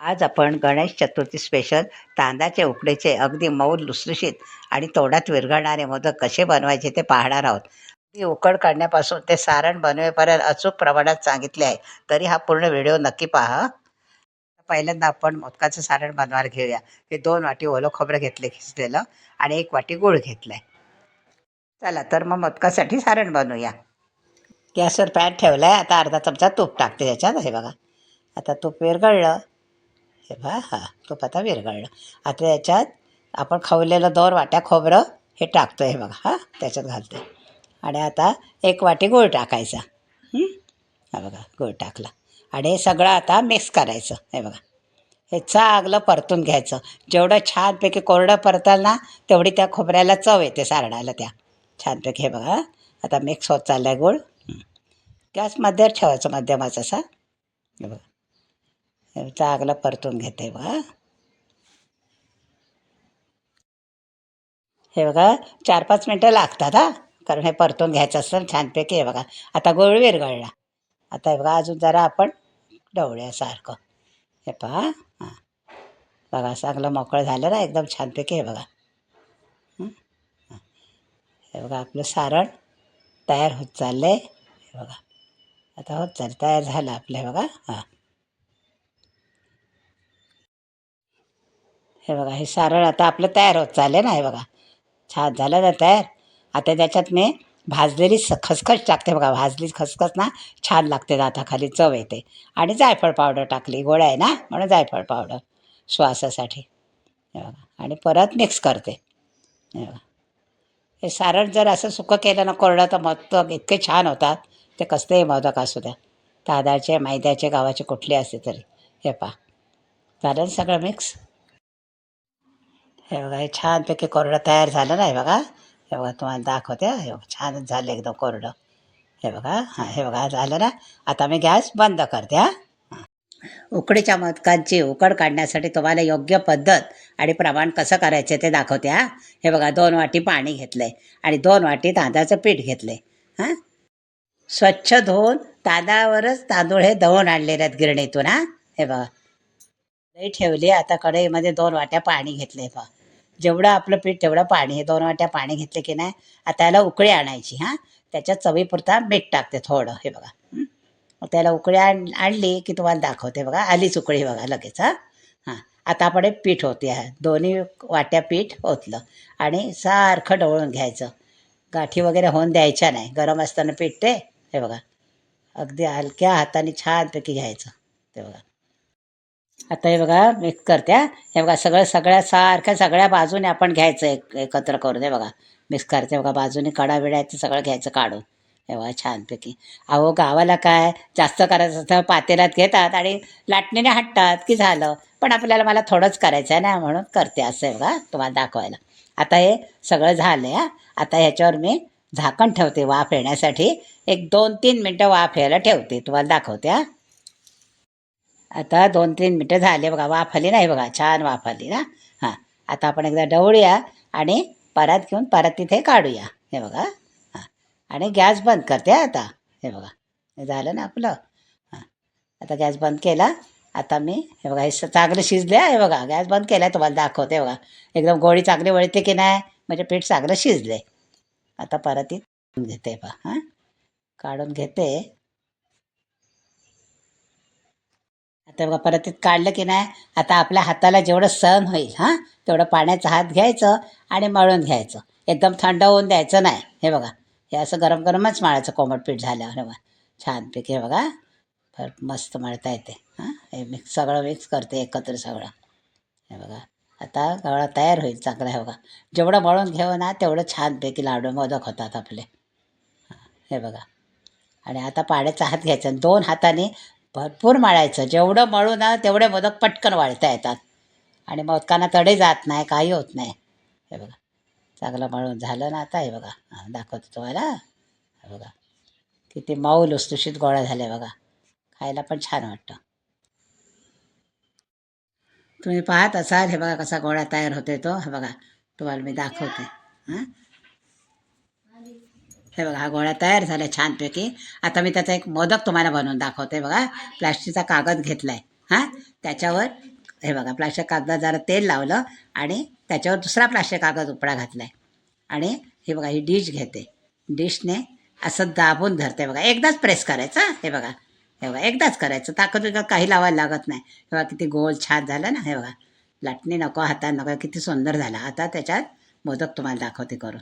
आज आपण गणेश चतुर्थी स्पेशल तांदाचे उकडीचे अगदी मऊ लुसलुशीत आणि तोंडात विरघळणारे मोदक कसे बनवायचे ते पाहणार आहोत. अगदी उकड काढण्यापासून ते सारण बनवेपर्यंत अचूक प्रमाणात सांगितले आहे. तरी हा पूर्ण व्हिडिओ नक्की पहा. पहिल्यांदा आपण मोदकाचं सारण बनवायला घेऊया. हे दोन वाटी ओलं खोबरं घेतले खिचलेलं आणि एक वाटी गूळ घेतला आहे चला तर मग मोदकासाठी सारण बनवूया. गॅसवर पॅन ठेवला आहे आता अर्धा चमचा तूप टाकते त्याच्यात. हे बघा. आता तूप विरघळलं. हे बघा हा तूप आता विरघळलं. आता याच्यात आपण खवलेलं दोन वाट्या खोबरं हे टाकतो हे बघा हां त्याच्यात घालते आणि आता एक वाटी गूळ टाकायचा. हा? बघा गूळ टाकला. आणि हे सगळं आता मिक्स करायचं हे बघा. हे चांगलं परतून घ्यायचं. जेवढं छानपैकी कोरडं परताल ना तेवढी त्या खोबऱ्याला चव येते सारणाला त्या. छानपैकी हे बघा आता मिक्स होत चाललं आहे गूळ. गॅस मध्यम ठेवायचं मध्यमाच असा हे बघा. चांगलं परतून घेते बघा हे. बघा चार पाच मिनटं लागतात हा. कारण हे परतून घ्यायचं असतं छानपैकी हे बघा. आता गोळ विरघळला. आता हे बघा अजून जरा आपण ढवळ्यासारखं हे पहा हां. बघा चांगलं मोकळं झालं ना एकदम छानपैकी हे बघा. हे? बघा आपलं सारण तयार होत चाललं आहे हे बघा. आता होत चाललं तयार झालं आपलं हे बघा. हां. हे बघा हे सारळ आता आपलं तयार होत चाललं ना हे बघा. छान झालं ना तयार. आता त्याच्यात मी भाजलेली स खसखस टाकते बघा. भाजली खसखस ना छान लागते दाताखाली चव येते. आणि जायफळ पावडर टाकली गोळ्या आहे ना म्हणून जायफळ पावडर श्वासासाठी. हे बघा. आणि परत मिक्स करते. हे बघा. हे सारण जर असं सुकं केलं ना कोरडं तर मोदक इतके छान होतात. ते कसलेही मोदक असू द्या. तांदळाचे मैद्याचे गावाचे कुठले असते तरी. हे पहा. झालं सगळं मिक्स? हे बघा हे छानपैकी कोरडं तयार झालं ना हे बघा. हे बघा तुम्हाला दाखवते. हे बघा छानच झालं एकदम कोरडं. हे बघा हां हे बघा झालं ना. आता मी गॅस बंद करते हां. उकडीच्या मदकांची उकड काढण्यासाठी तुम्हाला योग्य पद्धत आणि प्रमाण कसं करायचे ते दाखवते हां. हे बघा दोन वाटी पाणी घेतलं आहे आणि दोन वाटी तांदळाचं पीठ घेतलं आहे हां. स्वच्छ धुवून तांदळावरच तांदूळ हे दळून आणलेले आहेत गिरणीतून हां. हे बघा. लई ठेवली आता कढईमध्ये दोन वाट्या पाणी घेतले बघा. जेवढं आपलं पीठ तेवढं पाणी हे दोन वाट्या पाणी घेतले की नाही आता याला उकळी आणायची हां. त्याच्यात चवीपुरता मीठ टाकते थोडं हे बघा. त्याला उकळी आण आणली की तुम्हाला दाखवते बघा. आलीच उकळी बघा लगेच हां. हां. आता आपण पीठ होते आहे दोन्ही वाट्या पीठ ओतलं आणि सारखं डवळून घ्यायचं. गाठी वगैरे होऊन द्यायच्या नाही. गरम असताना पीठ ते हे बघा. अगदी हलक्या हाताने छानपैकी घ्यायचं ते बघा. आता हे बघा मिक्स करते हे. बघा सगळं सगळ्या सारख्या सगळ्या बाजूने आपण घ्यायचं एक एकत्र करून. हे बघा मिक्स करते. बघा बाजूने कडा बिडा ते सगळं घ्यायचं काढून. हे बघा छानपैकी. अहो गावाला काय जास्त करायचं असतं पातेल्यात घेतात आणि लाटणीने हटतात की झालं? पण आपल्याला मला थोडंच करायचं आहे ना म्हणून करते असं आहे बघा तुम्हाला दाखवायला. आता हे सगळं झालं आहे आता ह्याच्यावर मी झाकण ठेवते वाफ येण्यासाठी. एक दोन तीन मिनटं वाफ यायला ठेवते तुम्हाला दाखवते हा. आता दोन तीन मिनटं झाले बघा वाफली नाही बघा छान वाफली ना? हां आता आपण एकदा ढवळूया आणि परात घेऊन परत तिथे काढूया. हे बघा हां आणि गॅस बंद करते आता. हे बघा हे झालं ना आपलं? हां आता गॅस बंद केला. आता मी हे बघा हे चांगलं शिजले हे बघा गॅस बंद केला तुम्हाला दाखवते बघा. एकदम गोळी चांगली वळते की नाही? म्हणजे पीठ चांगलं शिजले आता परत घेते बघा हां काढून घेते. आता बघा परत ते काढलं की नाही आता आपल्या हाताला जेवढं सहन होईल हां तेवढं पाण्याचा हात घ्यायचं आणि मळून घ्यायचं. एकदम थंड होऊन द्यायचं नाही. हे बघा हे असं गरम गरमच मळायचं कोमट पीठ झाल्यावर हे बघा. छानपैकी हे बघा फार मस्त मळता येते हां हे मिक्स सगळं मिक्स करते एकत्र सगळं. हे बघा आता गवळा तयार होईल चांगला हे बघा. जेवढं मळून घेऊ ना तेवढं छानपैकी लाडू मोदक होतात आपले. हे बघा. आणि आता पाण्याचा हात घ्यायचा. आणि दोन हाताने भरपूर मळायचं. जेवढं मळू ना तेवढे मोदक पटकन वाळता येतात. आणि मोदकांना तडे जात नाही काही होत नाही. हे बघा. चांगलं मळून झालं ना आता हे बघा. दाखवतो तुम्हाला. हे बघा. किती मऊ लुसलुशीत गोळा झाले बघा. खायला पण छान वाटतं. तुम्ही पाहत असाल हे बघा कसा गोळा तयार होते तो. हे बघा. तुम्हाला मी दाखवते. हां? हे बघा हा गोळ्या तयार झाल्या छानपैकी. आता मी त्याचा एक मोदक तुम्हाला बनवून दाखवते. बघा प्लास्टिकचा कागद घेतला आहे हां? त्याच्यावर हे बघा प्लास्टिक कागदात जरा तेल लावलं आणि त्याच्यावर दुसरा प्लास्टिक कागद उपडा घातला आहे आणि हे बघा ही डिश घेते. डिशने असं दाबून धरते. बघा एकदाच प्रेस करायचं हे? बघा हे बघा एकदाच करायचं. ताकद बिकद काही लावायला लागत नाही. हे बघा किती गोल छान झालं ना? हे बघा लाटणी नको हातात नको किती सुंदर झाला. आता त्याच्यात मोदक तुम्हाला दाखवते करून.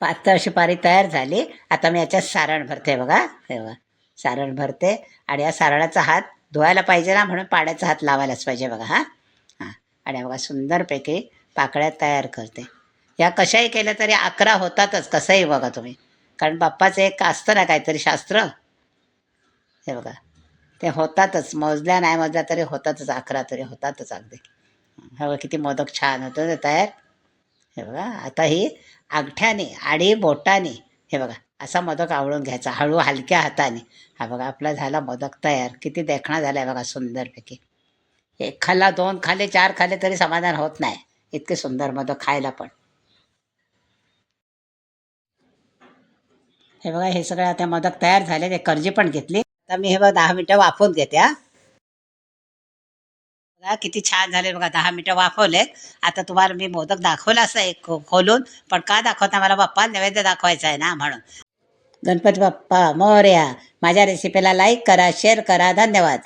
पातळ अशी तयार झाली. आता मी याच्यात सारण भरते बघा. हे बघा. सारण भरते आणि या सारणाचा हात धुवायला पाहिजे ना म्हणून पाण्याचा हात लावायलाच पाहिजे बघा हां. हां. आणि बघा सुंदरपैकी पाकळ्या तयार करते. या कशाही केल्या तरी अकरा होतातच. कसंही बघा तुम्ही. कारण बाप्पाचं एक असतं ना काहीतरी शास्त्र. हे बघा. ते होतातच. मोजल्या नाही मोजल्या तरी होतातच. अकरा तरी होतातच अगदी. हे बघा किती मोदक छान होतं ते तयार. हे बघा आता ही अंगठ्याने आणि बोटाने हे बघा असा मोदक आवळून घ्यायचा हळू हलक्या हाताने. हा बघा आपला झाला मोदक तयार. किती देखणा झाला आहे बघा सुंदरपैकी. एक खाल्ला दोन खाले चार खाल्ले तरी समाधान होत नाही. इतके सुंदर मोदक खायला पण. हे बघा हे सगळं आता मोदक तयार झाले ते कर्जी पण घेतली. आता मी हे बघा दहा मिनटं वाफवून घेते हा. बघा किती छान झाले बघा दहा मिनटं वाफवलेत. आता तुम्हाला मी मोदक दाखवला असं एक खो- खोलून पण का दाखवता मला बाप्पा नैवेद्य दाखवायचा आहे ना म्हणून. गणपती बाप्पा मोर्या माझ्या रेसिपीला लाईक करा शेअर करा धन्यवाद.